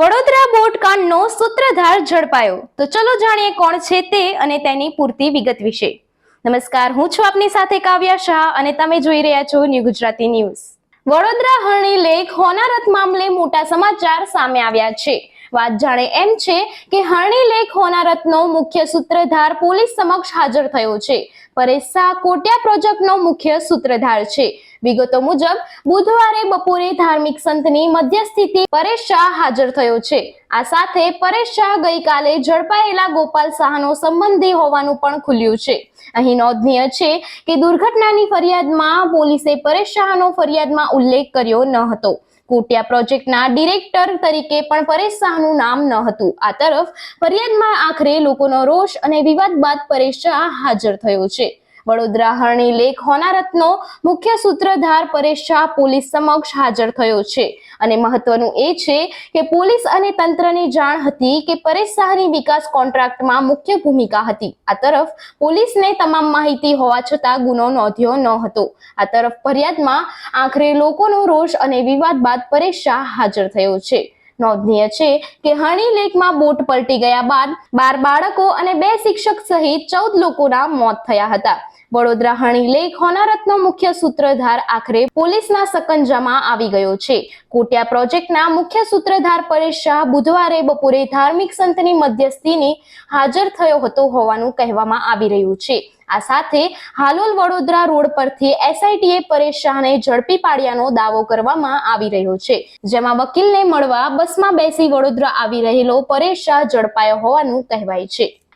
વડોદરા બોટકાંડનો સૂત્રધાર ઝડપાયો. તો ચલો જાણીએ કોણ છે તે અને તેની પૂરતી વિગત વિશે. નમસ્કાર, હું છું આપની સાથે કાવ્યા શાહ અને તમે જોઈ રહ્યા છો new Gujarati news. Vadodara Harni lake હોનારત મામલે મોટા સમાચાર સામે આવ્યા છે. વાત જાણે એમ છે કે હરણી લેખ હોનારતનો મુખ્ય સૂત્રધાર પોલીસ સમક્ષ હાજર થયો છે. પરેશ શાહ પ્રોજેક્ટનો મુખ્ય સૂત્રધાર છે. વિગતો મુજબ, બુધવારે બપોરે ધાર્મિક સંતની મધ્યસ્થિતિ પરેશ શાહ હાજર થયો છે. આ સાથે પરેશ શાહ ગઈકાલે ઝડપાયેલા ગોપાલ શાહનો સંબંધી હોવાનું પણ ખુલ્યું છે. અહીં નોંધનીય છે કે દુર્ઘટનાની ફરિયાદમાં પોલીસે પરેશ શાહનો ફરિયાદમાં ઉલ્લેખ કર્યો ન હતો. કોટિયા પ્રોજેક્ટના ડિરેક્ટર તરીકે પણ પરેશ શાહનું નામ ન હતું. આ તરફ ફરિયાદમાં આખરે લોકોનો રોષ અને વિવાદ બાદ પરેશ શાહ હાજર થયો છે. વડોદરા હરણી લેક હોનારતનો મુખ્ય સૂત્રધાર પરેશ શાહ પોલીસ સમક્ષ હાજર થયો છે. અને મહત્વનું એ છે કે પોલીસ અને તંત્રને જાણ હતી કે પરેશ શાહની વિકાસ કોન્ટ્રાક્ટમાં મુખ્ય ભૂમિકા હતી. આ તરફ પોલીસને તમામ માહિતી હોવા છતાં ગુનો નોંધ્યો ન હતો. આ તરફ ફરિયાદમાં આખરે લોકોનો રોષ અને વિવાદ બાદ પરેશ શાહ હાજર થયો છે. નોંધનીય છે કે હણી લેકમાં બોટ પલટી ગયા બાદ બાર બાળકો અને બે શિક્ષક સહિત ચૌદ લોકોના મોત થયા હતા. વડોદરા હણી લેક હોનારતનો મુખ્ય સૂત્રધાર આખરે પોલીસના સકંજામાં આવી ગયો છે. કોટિયા પ્રોજેક્ટના મુખ્ય સૂત્રધાર પરેશ શાહ બુધવારે બપોરે ધાર્મિક સંતની મધ્યસ્થીની હાજર થયો હતો હોવાનું કહેવામાં આવી રહ્યું છે. આ સાથે હાલોલ વડોદરા રોડ પરથી એસઆઈટીએ પરેશ શાહને ઝડપી પાડ્યાનો દાવો કરવામાં આવી રહ્યો છે. જેમાં વકીલને મળવા બસમાં બેસી વડોદરા આવી રહેલો પરેશ શાહ ઝડપાયો હોવાનું કહેવાય છે.